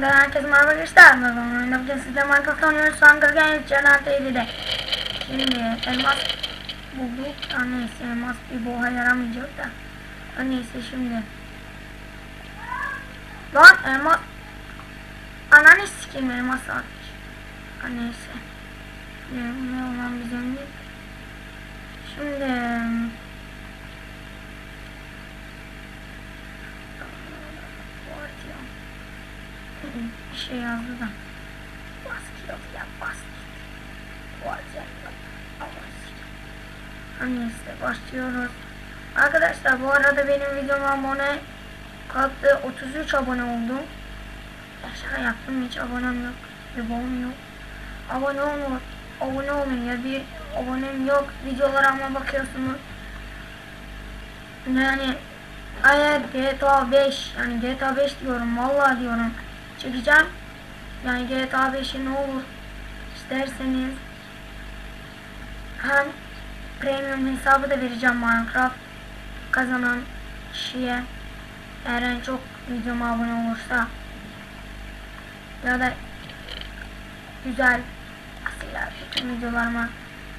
Herkese merhaba arkadaşlar. Ben bugün sizle Minecraft oynuyoruz. Hunger Games Canan TV'de. Şimdi elmas bulduk. Ha, neyse elmas bir boğa yaramayacak da. Ha, neyse şimdi. Lan elmas. Ananı sikeyim elmas atmış. Ha, neyse. Ne, olan bizim değil. Şimdi. What ya? bir şey yazdı da. Baskı yok ya baskı. Olacak. Neyse başlıyoruz. Arkadaşlar bu arada benim videoma abone kalktı 33 abone oldum. Ya yaptım hiç abonem yok. Babam yok. Abone olun. Abone olun ya bir abonem yok. Videolarıma bakıyorsunuz. Yani eğer GTA 5 yani GTA 5 diyorum vallahi diyorum çekeceğim. Yani GTA 5'i ne olur isterseniz. Hem premium hesabı da vereceğim Minecraft kazanan kişiye. Eğer en çok videoma abone olursa. Ya da güzel aslında bütün videolarıma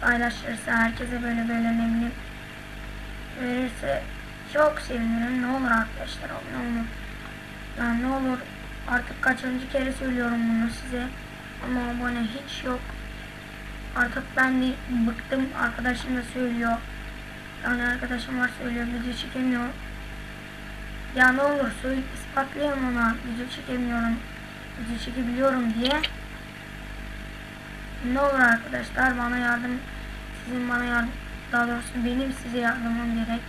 paylaşırsa herkese böyle böyle ne bileyim verirse çok sevinirim. Ne olur arkadaşlar ne olur yani ne olur Artık kaçıncı kere söylüyorum bunu size. Ama abone hiç yok. Artık ben de bıktım. Arkadaşım da söylüyor. Yani arkadaşım var söylüyor. Video çekemiyor. Ya ne olur söyle ispatlayayım ona. Video çekemiyorum. Video çekebiliyorum diye. Ne olur arkadaşlar bana yardım. Sizin bana yardım. Daha doğrusu benim size yardımım gerek.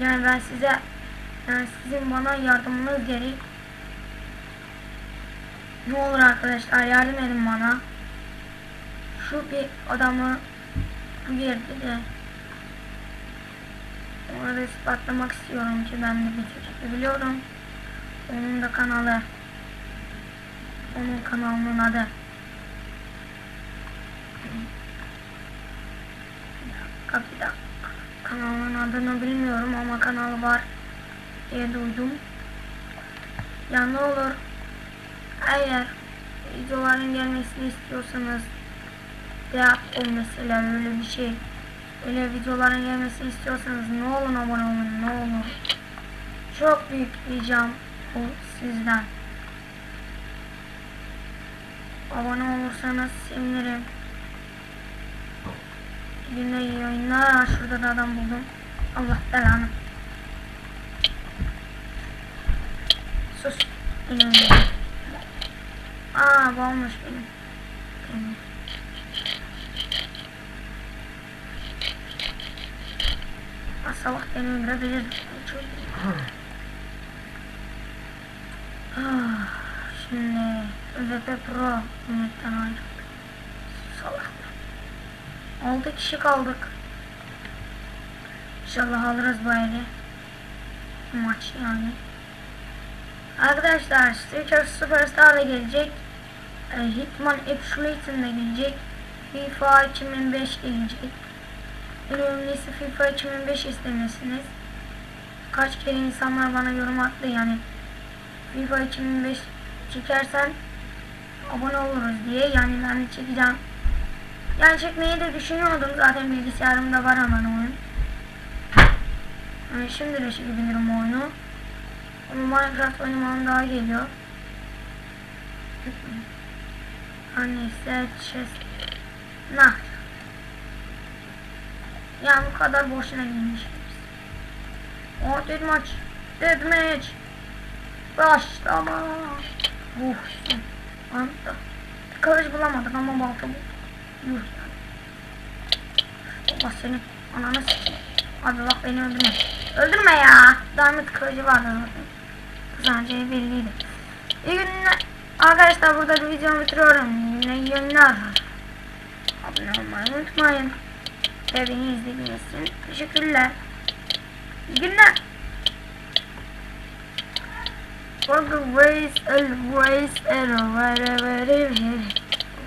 Yani ben size yani sizin bana yardımınız gerek. Ne olur arkadaşlar yardım edin bana. Şu bir adamı bu yerde de ona da ispatlamak istiyorum ki ben de bir çocuk biliyorum. Onun da kanalı. Onun kanalının adı. Dakika. Kanalın adını bilmiyorum ama kanalı var diye duydum. Ya ne olur eğer videoların gelmesini istiyorsanız veya o mesela öyle bir şey öyle videoların gelmesini istiyorsanız ne olun abone olun ne olur. Çok büyük ricam bu sizden. Abone olursanız sevinirim. Yine iyi oyunlar. Şurada da adam buldum. Allah belanı. Sus. İnin. Aa bu olmuş benim. benim. Sabah beni öldürebilir. Şimdi ÖZP Pro ünitten ayrıldı. Salak. 6 kişi kaldık. İnşallah alırız bu eli. Maç yani. Arkadaşlar Stitcher Superstar da gelecek. E, Hitman Absolute'ın da gelecek. FIFA 2005 gelecek. En önemlisi FIFA 2005 istemesiniz. Kaç kere insanlar bana yorum attı yani. FIFA 2005 çekersen abone oluruz diye. Yani ben çekeceğim. Yani çekmeyi de düşünüyordum. Zaten bilgisayarımda var hemen oyun. Yani şimdi de çekebilirim oyunu. Ama Minecraft oynamam daha geliyor. Neyse chest. Nah. Yani bu kadar boşuna girmişiz. O deathmatch. Deathmatch. Başlama. Uh. Anta. Kılıç bulamadık ama balta bulduk. Yuh. Allah seni ananı. Abi bak beni öldürme. Öldürme ya. Damat kılıcı vardı. Kazanacağı belliydi. İyi günler. Arkadaşlar burada bir videomu bitiriyorum. İyi günler. Abone olmayı unutmayın. Ve beni izlediğiniz için teşekkürler. İyi günler. Always, always, and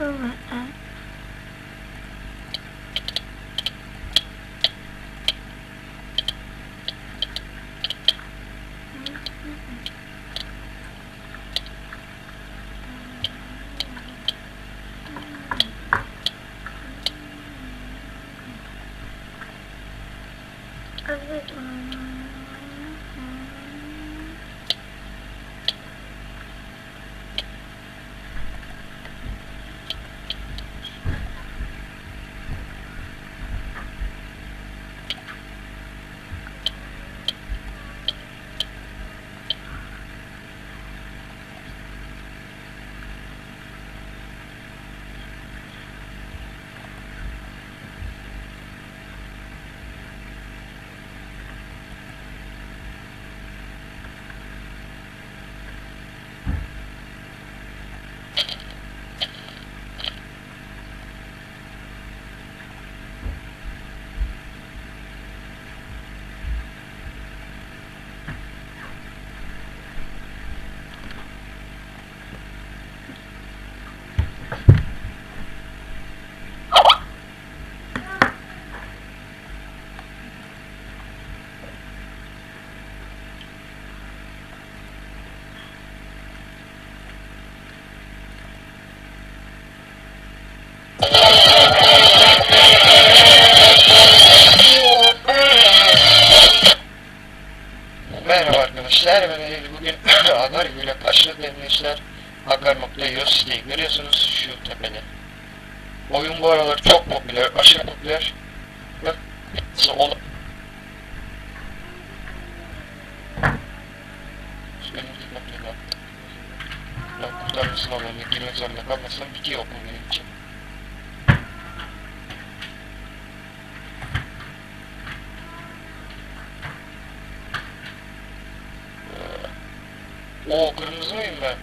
All right. demişler ve bugün Agar Göl'e karşı demişler. Agar.yos siteyi görüyorsunuz şu tepede. Oyun bu aralar çok popüler, aşırı popüler. Ol Kurtarmasın olanı girmek zorunda kalmasın, bitiyor okul benim için. Oo kırmızı mıyım ben?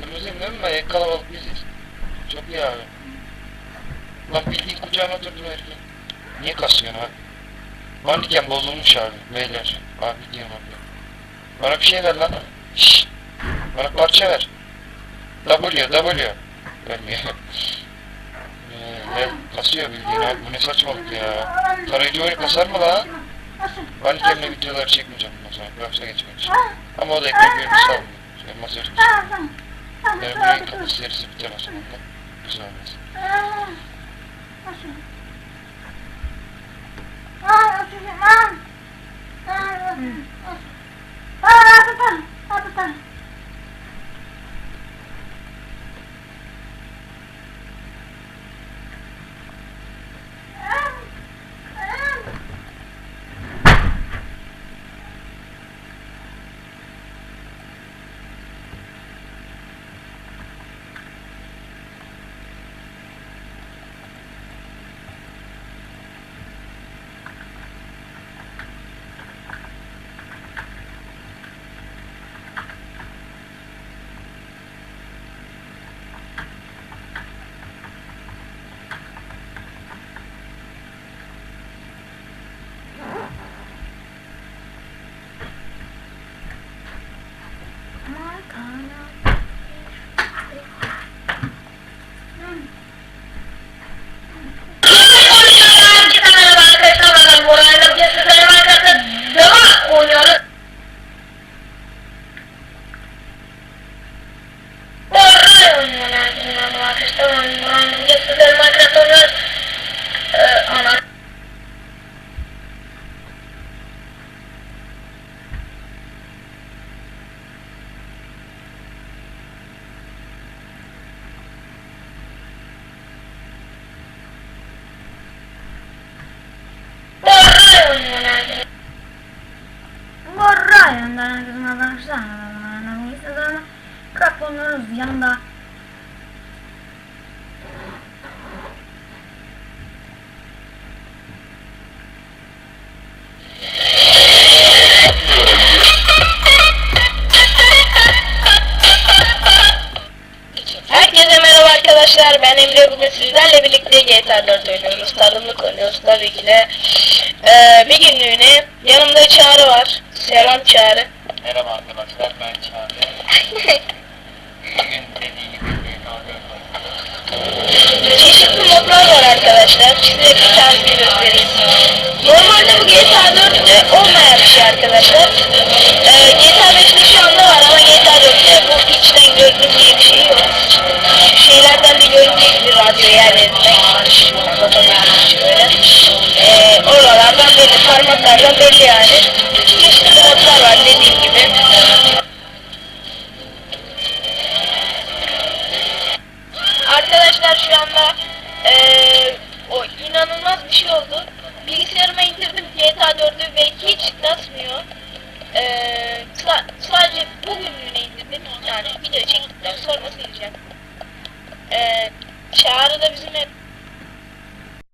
Kırmızıyım değil mi ben? En kalabalık biziz. Çok iyi abi. Lan bildiğin kucağıma oturdum herifin. Niye kasıyorsun abi? Mandiken bozulmuş abi beyler. Abi diyorum abi. Bana bir şey ver lan. Şşş. Bana parça ver. W, W. Vermiyor. Ee, kasıyor bildiğin abi. Bu ne saçmalık ya. Tarayıcı oyunu kasar mı lan? Ben üzerine videolar çekmeyeceğim o zaman. Bıraksa geçmek için. Ama o da ekmek bölümü sağlıyor. Şöyle masaya tutacağım. Yani buraya kapı serisi biter o zaman da. Güzel olmaz. Hmm. Hurra! Yandan herkesin arkadaşlar. Anlamayız ama yanda. ben Emre bugün sizlerle birlikte GTA 4 oynuyoruz tarımlık oynuyoruz tabii ki de ee, bir günlüğüne yanımda Çağrı var Selam Çağrı. Merhaba arkadaşlar ben Çağrı. Bugün dediği gibi bir Çeşitli modlar var arkadaşlar. Size bir tanesini göstereyim. Normalde bu GTA 4'te olmayan bir şey arkadaşlar. Ee, GTA 5'te şu anda var ama GTA 4'te bu içten görünüm diye bir şey yok. Şu şeylerden de göründüğü gibi radyo yerlerinden. Anlatabilirim şöyle. Ee, oralardan belli, parmaklardan belli yani. Çeşitli modlar var dediğim gibi. Arkadaşlar şu anda eee, o inanılmaz bir şey oldu. Bilgisayarıma indirdim GTA 4'ü ve hiç kasmıyor. Eee, sa- sadece bugünlüğüne indirdim. Yani video çektikten sonra sileceğim. Eee Çağrı da bizim hep